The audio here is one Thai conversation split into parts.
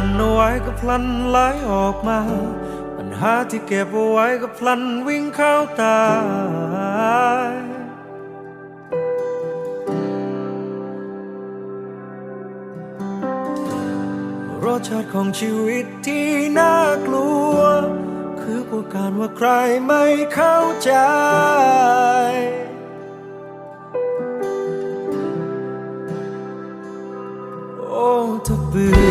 ันไว้ก็พลันไหลออกมา ปัญหาที่เก็บเอาไว้ก็พลันวิ่งเข้าตายรสชาติของชีวิตที่น่ากลัว คือกลัวการว่าใครไม่เข้าใจโอ้ถ้าเบื่อ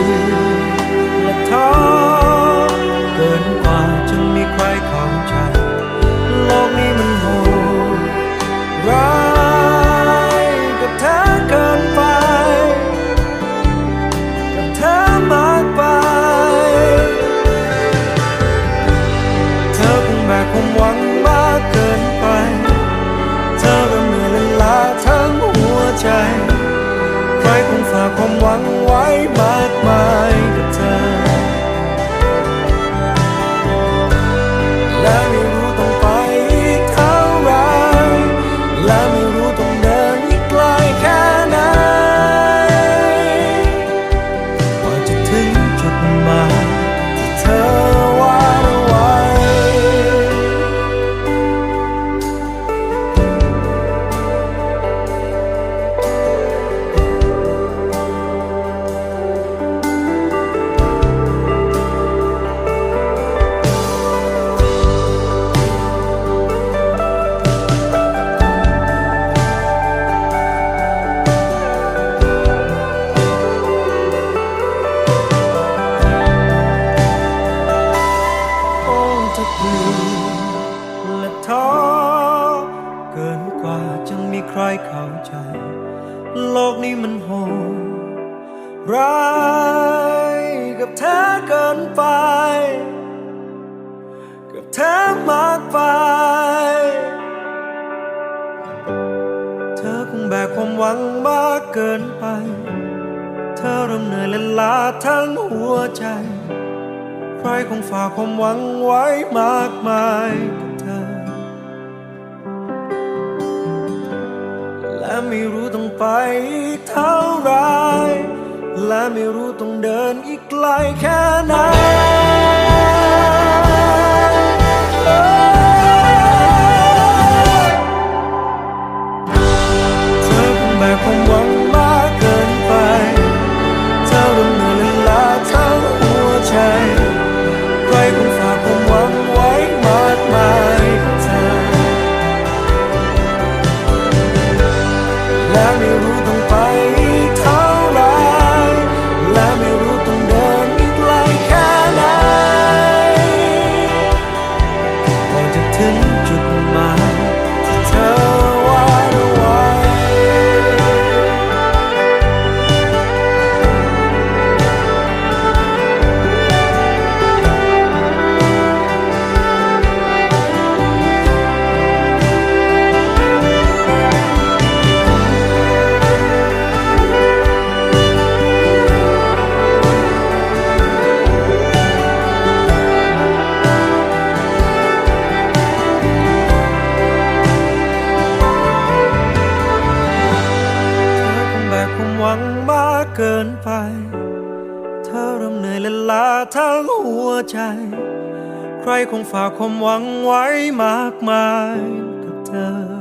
ความหวังไว้มา โลกนี้มันโหดร้ายกับเธอเกินไป กับเธอมากไป เธอคงแบกความหวังมากเกินไป เธอเริ่มเหนื่อยและล้าทั้งหัวใจ ใครคงฝากความหวังไว้มากมาย ไปเท่าไร และไม่รู้ต้องเดินอีกไกลแค่ไหน แล เกินไป เธอเริ่มเหนื่อยและล้าทั้งหัวใจ ใครคงฝากความหวังไว้มากมายกับเธอ